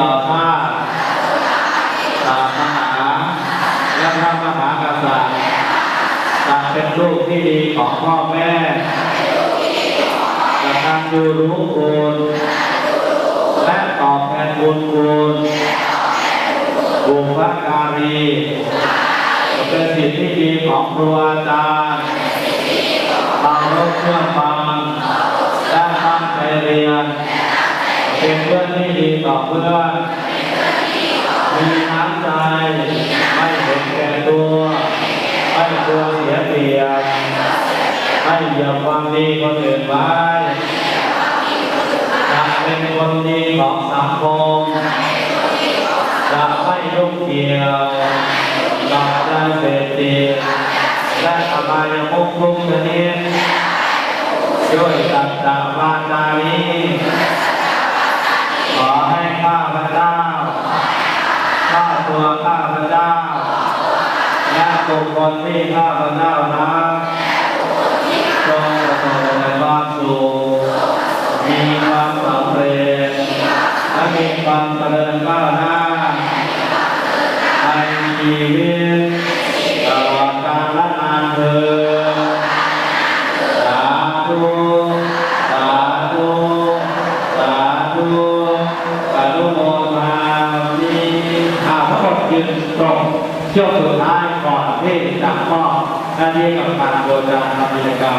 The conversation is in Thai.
ต่อชาติศาสาและพระมหากษัตริย์จะเป็นลูกที่ดีของพ่อแม่จะทำดูรู้คุณและตอบแทนบุญคุณบุพการีเป็นสิทธิที่ดีของครูอาจารย์ตางรบเพื่อนบา เป็นเพื่อนที่ดีต่อเพื่อน มีน้ำใจ ไม่เห็นแก่ตัว ไม่กลัวเสียเปรียบไม่เหยียบความดีคนอื่นไว้จะเป็นคนดีของสังคมจะไม่ยุ่งเกี่ยวกับยาเสพติดและอบายมุขทุกชนิดด้วยสัจจะวาจานี้ ขอให้ข้าพเจ้า ข้า ตัวข้าพเจ้าและบุคคลที่ข้าพเจ้านะจงประสบในบ้านสูมีความสำเร็จและมีความเจริญก้าวหน้าในชีวิตตลอด ยืนตรงช่วงสุดท้ายก่อนที่จะมอบหน้าที่กับการโบราณทำกิจกรรม